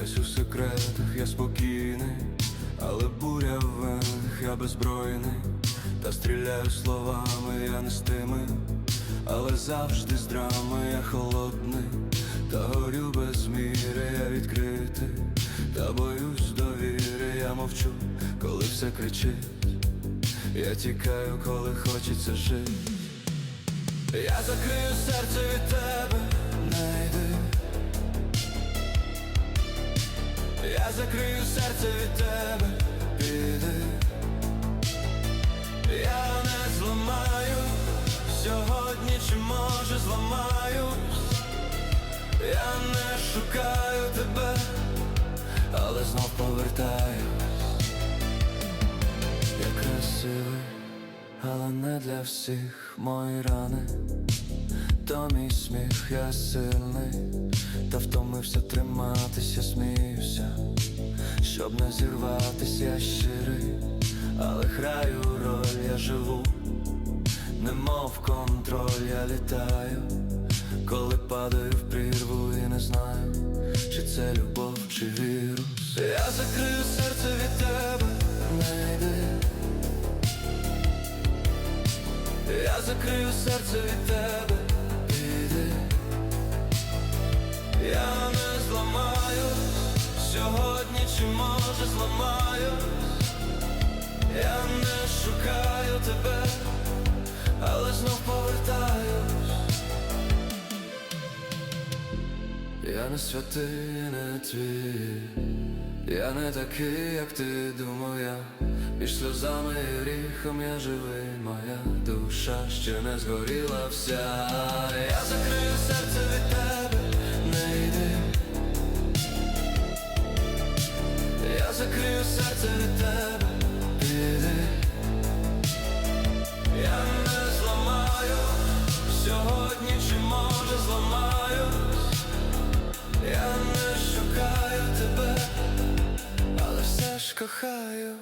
весь у секретах я спокійний, але буря в венах, я беззбройний, та стріляю словами, я не з тими, але завжди з драми я холодний, та горю без міри, я відкритий, та боюсь довіри, я мовчу, коли все кричить. Я тікаю, коли хочеться жити. Я закрию серце від тебе, не йди. Закрию серце від тебе, піди. Я не зламаю сьогодні, чи може зламаюсь. Я не шукаю тебе, але знов повертаюсь. Я красивий, але не для всіх мої рани. То мій сміх, я сильний, та втомився триматися, сміюся, щоб не зірватись, я щирий, але граю роль, я живу, немов контроль, я літаю, коли падаю в прірву і не знаю, чи це любов, чи вірус. Я закрию серце від тебе, не йди. Я закрию серце від тебе, чи може зламаю? Я не шукаю тебе, але знов повертаюсь. Я не святий, не твій. Я не такий, як ти думав я. Між сльозами і гріхом я живий, моя душа ще не згоріла вся. Я закрию Закрию серце тебе, Я не зламаю. Сьогодні, чи може зламаюсь. Я не шукаю тебе, але все ж кохаю